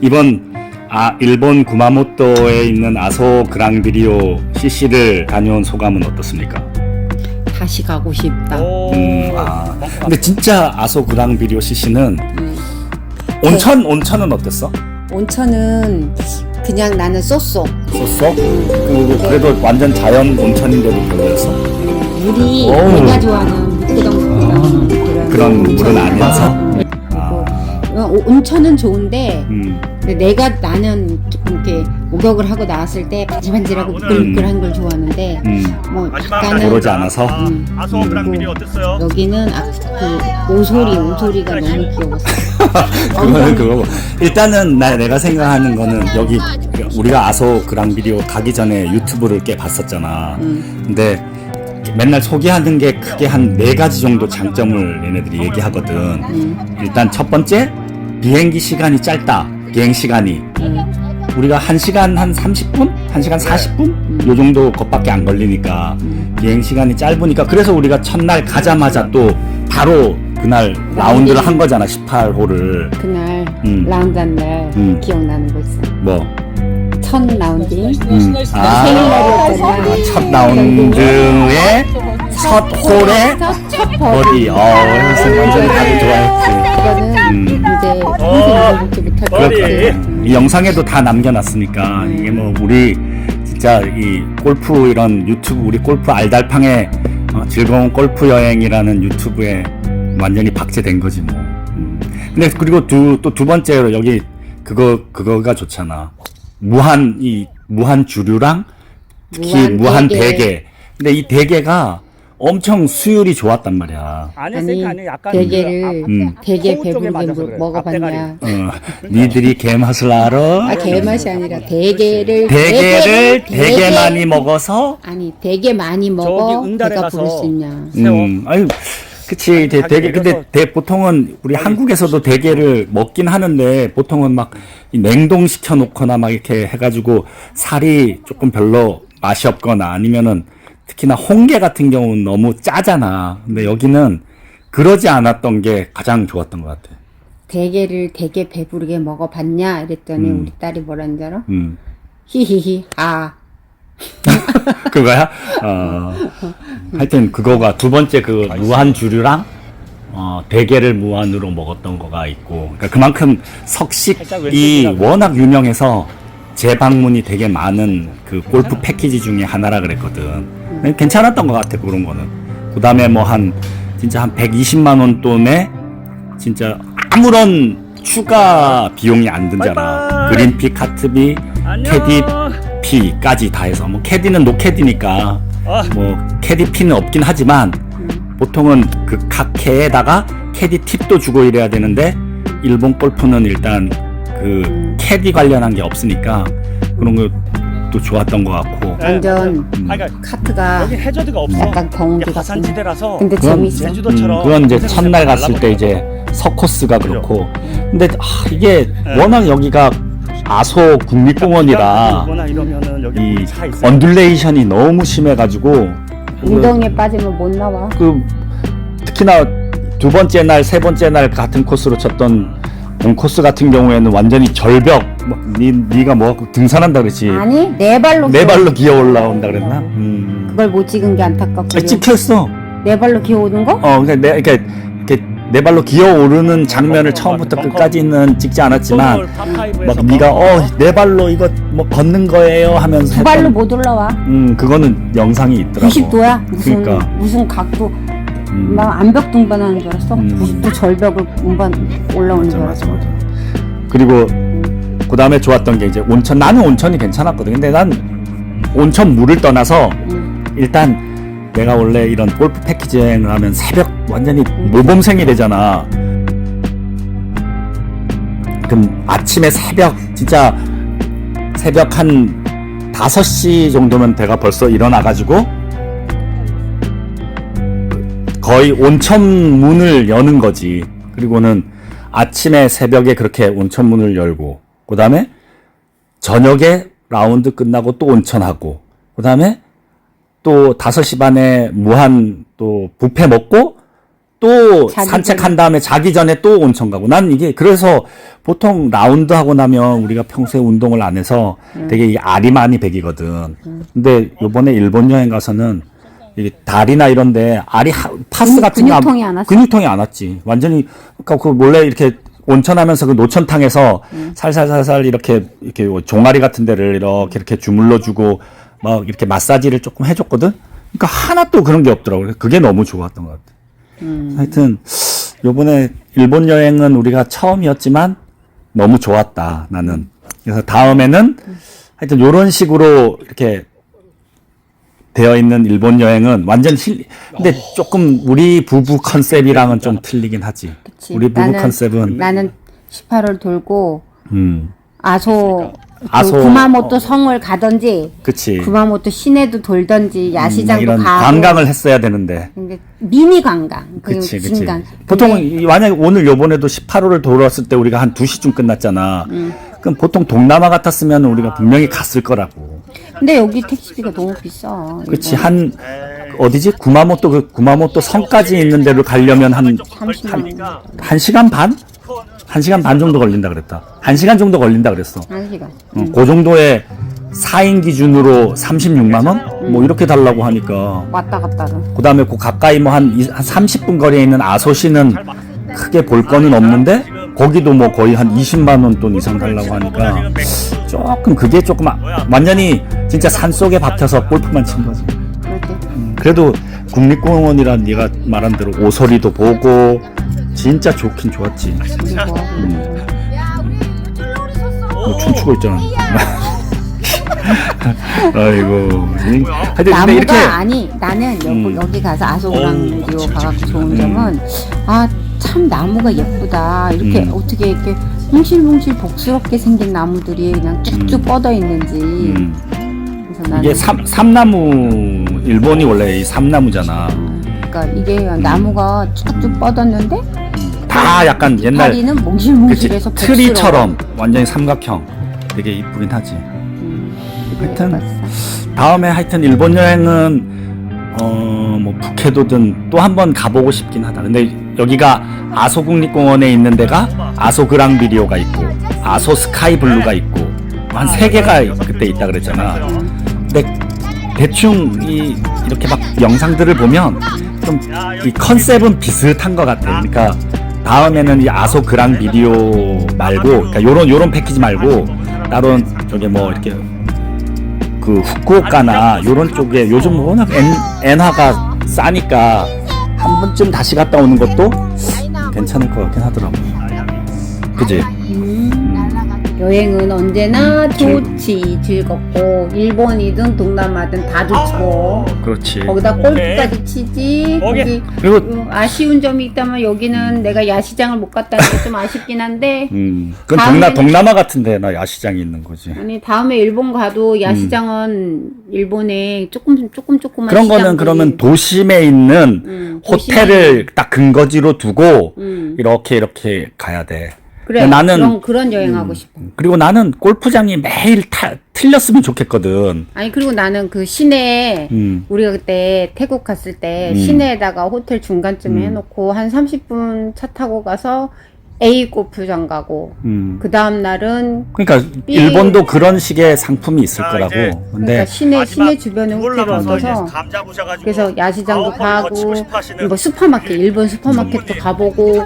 이번 아 일본 구마모토에 있는 아소 그랑비리오 CC를 다녀온 소감은 어떻습니까? 다시 가고 싶다. 오. 음, 아 근데 진짜 아소 그랑비리오 CC는 음. 온천 온천은 어땠어? 온천은 그냥 나는 쏘쏘. 썼어? 그, 그래도 완전 자연 온천인데도 별로였어? 물이. 내가 좋아하는 무끄덩무끄덩 그런, 그런 물은 아니어서? 온천은 좋은데 음, 내가 나는 조금 이렇게 목욕을 하고 나왔을 때 반질반질하고 미끌미끌한 걸 좋아하는데 음, 뭐 약간은 그러지 않아서? 음. 아소 그랑비리 어땠어요? 여기는 아, 그 오소리 오소리가 너무 귀여웠어. 그거는 그거고 일단은 나 내가 생각하는 거는 여기 우리가 아소 그랑비리오 가기 전에 유튜브를 꽤 봤었잖아. 음. 근데 맨날 소개하는 게 크게 한 네 가지 정도 장점을 얘네들이 얘기하거든. 음. 일단 첫 번째 비행기 시간이 짧다. 비행 시간이 음. 우리가 1시간 한 30분? 1시간 40분? 요 정도 것밖에 안 걸리니까 비행 시간이 짧으니까 그래서 우리가 첫날 가자마자 또 바로 그날 라운드를 한 거잖아 18호를 그날 음. 라운드 한날 음. 기억나는 거 있어. 뭐 첫 라운딩. 음. 아, 생일날이었잖아. 첫 라운드의 첫 홀에 첫 버디 어 그래서 완전히 다들 좋아했지 이거는 음. 잊어먹지 못할 것 머리. 같아. 이 영상에도 다 남겨놨으니까 이게 뭐 우리 진짜 이 골프 이런 유튜브 우리 골프 알달팡의 어, 즐거운 골프 여행이라는 유튜브에 완전히 박제된 거지 뭐. 음. 근데 그리고 두 또 두 번째로 여기 그거 그거가 좋잖아. 무한 이 무한 주류랑 특히 무한 무한 대게. 대게. 근데 이 대게가 엄청 수율이 좋았단 말이야. 아니 아니 그러니까 약간 대게를 음. 되게 쪽에 배부르게 맞아서 먹- 그래. 먹어봤냐? 어, 니들이 개맛을 알아? 아 개맛이 아니라 대게를 대게를 되게 대게- 많이 먹어서 아니 되게 많이 먹어 저기 응달에 배가 가서 부를 수 있냐? 음, 아유, 그치. 대, 자기 대게, 근데 내려서 대, 보통은 우리 한국에서도 대게를 먹긴 하는데 보통은 막이 냉동시켜 놓거나 막 이렇게 해가지고 살이 조금 별로 맛이 없거나 아니면은 특히나 홍게 같은 경우는 너무 짜잖아. 근데 여기는 그러지 않았던 게 가장 좋았던 것 같아. 대게를 되게 배부르게 먹어봤냐? 이랬더니 음. 우리 딸이 뭐라는 줄 알아? 음. 히히히 아 그거야? 어, 하여튼 그거가 두 번째 그 무한 주류랑 어, 대게를 무한으로 먹었던 거가 있고 그러니까 그만큼 석식이. 워낙 유명해서 재방문이 되게 많은 그 골프 패키지 중에 하나라 그랬거든. 괜찮았던 것 같아 그런 거는. 그 다음에 뭐 한 진짜 한 120만 원 돈에 진짜 아무런 추가 비용이 안. 바이바이. 그린피, 카트비. 캐디 피까지 다 해서 뭐 캐디는 노캐디니까 아. 뭐 캐디 피는 없긴 하지만 보통은 그각 캐에다가 캐디 팁도 주고 이래야 되는데 일본 골프는 일단 그 캐디 관련한 게 없으니까 그런 것 도 좋았던 것 같고 완전 음. 아, 그러니까 카트가 여기 해저드가 없어. 약간 같은. 화산지대라서 근데 그건 재밌어. 제주도처럼 음, 그건 이제 고생을 첫날 갔을 때 이제 서코스가? 그렇고 근데 아, 이게 네. 워낙 여기가 아소 국립공원이라 거나 이러면은 여기 이 차 있어. 언듈레이션이 너무 심해가지고 운동에 빠지면 못 나와. 그 특히나 두 번째 날, 세 번째 날 같은 코스로 쳤던 본 코스 같은 경우에는 완전히 절벽. 뭐, 니 니가 뭐 등산한다 그랬지. 아니 네 발로 네 발로 기어 올라온다 그랬나? 음. 그걸 못 찍은 게 안타깝고 아, 찍혔어. 네 발로 기어 오는 거? 어, 근데 내 이렇게 이렇게 네 발로 기어 오르는 장면을 처음부터. 끝까지는 찍지 않았지만 막 네가. 어 네 발로 이거 뭐 걷는 거예요 하면서 두 발로 했던- 못 올라와. 음 그거는 영상이 있더라고. 90도야. 무슨 그러니까. 무슨 각도 음. 막 암벽 등반하는 줄 알았어. 음. 90도 절벽을 운반 올라오는 줄 맞아 알았어. 맞아 맞아. 그리고 그 다음에 좋았던 게 이제 온천. 나는 온천이 괜찮았거든. 근데 난 온천 물을 떠나서 음. 일단 내가 원래 이런 골프 패키지 여행을 하면 새벽 완전히 모범생이 되잖아. 그럼 아침에 새벽 진짜 새벽 한 5시 정도면 내가 벌써 일어나가지고 거의 온천 문을 여는 거지. 그리고는 아침에 새벽에 그렇게 온천 문을 열고, 그 다음에 저녁에 라운드 끝나고 또 온천하고, 그 다음에 또 5시 반에 무한 또 뷔페 먹고 또 산책한 다음에 자기 전에 또 온천 가고 난 이게 그래서 보통 라운드 하고 나면 우리가 평소에 운동을 안 해서 음. 되게 이 알이 많이 배기거든. 근데 요번에 일본 여행 가서는 이게 다리나 이런데 알이 하- 파스 같은 거 안- 근육통이 안 왔어? 근육통이 안 왔지. 완전히 그러니까 그 몰래 이렇게 온천하면서 그 노천탕에서 음. 살살살살 이렇게 이렇게 종아리 같은 데를 이렇게 이렇게 주물러 주고 막 이렇게 마사지를 조금 해줬거든. 그러니까 하나 또 그런 게 없더라고. 그게 너무 좋았던 것 같아. 음. 하여튼 요번에 일본 여행은 우리가 처음이었지만 너무 좋았다 나는 그래서 다음에는 하여튼 요런 식으로 이렇게 되어 있는 일본 여행은 완전 힐 근데 조금 우리 부부 컨셉이랑은 좀 틀리긴 하지. 그치. 우리 부부 나는- 컨셉은 나는 18월 돌고 음. 아소 그 아소- 구마모토 성을 가든지 그치. 구마모토 시내도 야시장도 음, 이런 가고 관광을 했어야 되는데. 근데 미니 관광 그 그치 그치. 진강. 보통 이- 만약에 오늘 요번에도 18호를 돌았을 때 우리가 한 2시쯤 끝났잖아. 음. 그럼 보통 동남아 같았으면 우리가 분명히 갔을 거라고 근데 여기 택시비가 너무 비싸. 그치 한 어디지 구마모토 그 구마모토 성까지 있는 데로 가려면 한 30만 원. 한 시간 반? 한 시간 반 정도 걸린다 그랬다. 한 시간 정도 걸린다 그랬어. 한 시간. 어, 그 정도의 4인 기준으로 36만 원? 뭐 이렇게 달라고 하니까. 왔다 갔다로. 그 다음에 그 가까이 뭐한 30분 거리에 있는 아소시는 크게 볼 거는 없는데 거기도 뭐 거의 한 20만 원 돈 이상 달라고 하니까 조금 그게 조금 아- 완전히 진짜 산 속에 박혀서 골프만 친 거지. 그렇게. 그래도 국립공원이란 네가 말한 대로 오소리도 보고 진짜 좋긴 좋았지. 우리 뭐 춤추고 있잖아. 아이고. 이- 하여튼 나무가 이렇게 아니 나는 여기, 음. 여기 가서 아소그랑디오 가갖고 좋은 점은 아 참 나무가 예쁘다 이렇게 음. 어떻게 이렇게 뭉실뭉실 복스럽게 생긴 나무들이 그냥 쭉쭉 뻗어 있는지 음, 그래서 나는 이게 삼, 삼나무 일본이 원래 이 삼나무잖아. 그러니까 이게 나무가 쭉쭉 뻗었는데 다 약간 옛날 다리는 몽실몽실해서 복스러워. 트리처럼 완전히 삼각형. 되게 이쁘긴 하지. 음, 하여튼. 다음에 하여튼 일본 여행은 어뭐 푸케도든 또 한 번 가보고 싶긴 하다. 근데 여기가 아소 국립공원에 있는 데가 아소 그랑 비리오가 있고 아소 스카이블루가 있고 한 세 개가 그때 있다 그랬잖아. 근데 대충 이 이렇게 막 영상들을 보면 좀 이 컨셉은 비슷한 것 같아. 그러니까 다음에는 이 아소 그랑 비디오 말고, 그러니까 요런 요런 패키지 말고 따로 저게 뭐 이렇게 그 후쿠오카나 요런 쪽에 요즘 워낙 엔, 엔화가 싸니까 한 번쯤 다시 갔다 오는 것도 괜찮을 것 같긴 하더라고. 그지? 여행은 언제나 좋지 즐겁고 일본이든 동남아든 다 좋고 그렇지. 거기다 골프까지 치지 오케이. 거기 그리고 어, 아쉬운 점이 있다면 여기는 내가 야시장을 못 갔다는 게 좀 아쉽긴 한데 음, 그건 동나 다음에는- 동남아 같은데 나 야시장이 있는 거지. 아니 다음에 일본 가도 야시장은 일본에 조금 조금 조금만 그런 거는 시장들이- 그러면 도심에 있는 음, 호텔을 딱 근거지로 두고 음. 이렇게 이렇게 가야 돼. 그래 나는 그런 그런 여행하고 싶어. 그리고 나는 골프장이 매일 타, 틀렸으면 좋겠거든. 아니 그리고 나는 그 시내에 음. 우리가 그때 태국 갔을 때 음. 시내에다가 호텔 중간쯤에 음. 해놓고 한 30분 차 타고 가서 A 골프장 가고 음. 그 다음 날은 그러니까 삐- 일본도 그런 식의 상품이 있을 아, 거라고. 이제 그러니까 근데 시내 시내 주변에 호텔을 얻어서 감자 부셔가지고 그래서 야시장도 아홉 번 가고 치고 싶어 하시는 뭐 슈퍼마켓 일본 슈퍼마켓도 가보고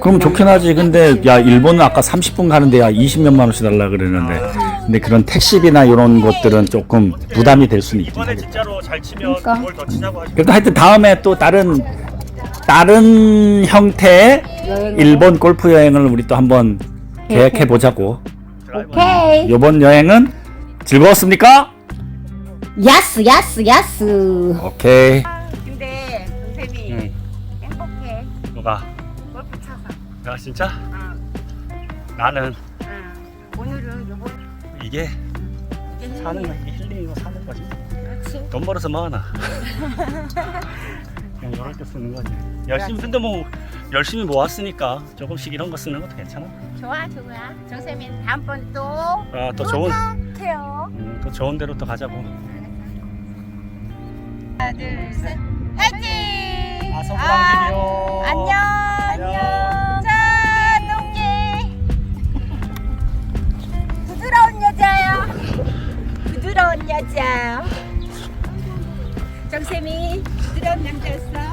그럼 좋긴 하지. 근데 야 일본은 아까 30분 가는데 야 20몇만 원씩 달라 그러는데. 근데 그런 택시비나 이런 것들은 조금 부담이 될 수는 있긴 이번에 하겠다. 진짜로 잘 치면 그러니까. 뭘더 치자고 하시면 그래도 하여튼 다음에 또 다른 다른 형태의 일본 골프 여행을 우리 또 한번 계획해 보자고. 오케이 이번 여행은 즐거웠습니까? 야스 야스 야스 오케이. 근데 동생이 응. 행복해 뭐가 골프 쳐서 야 진짜 응. 나는 응. 오늘은 요번 이게 이게 사는 거 이게 힐링이고 사는 거지 그렇지 돈 벌어서 뭐하나 그냥 때 쓰는 거지 열심히 근데 뭐 열심히 모았으니까 조금씩 이런 거 쓰는 것도 괜찮아 좋아 좋아 정세민 다음번 또 아, 또 좋은 해요 음, 또 좋은 데로 또 가자고 하나 둘 셋 화이팅 아, 서부랑님이요. 안녕. 안녕. 자, 농기. 부드러운 여자야. 부드러운 여자. 정쌤이 부드러운 남자였어.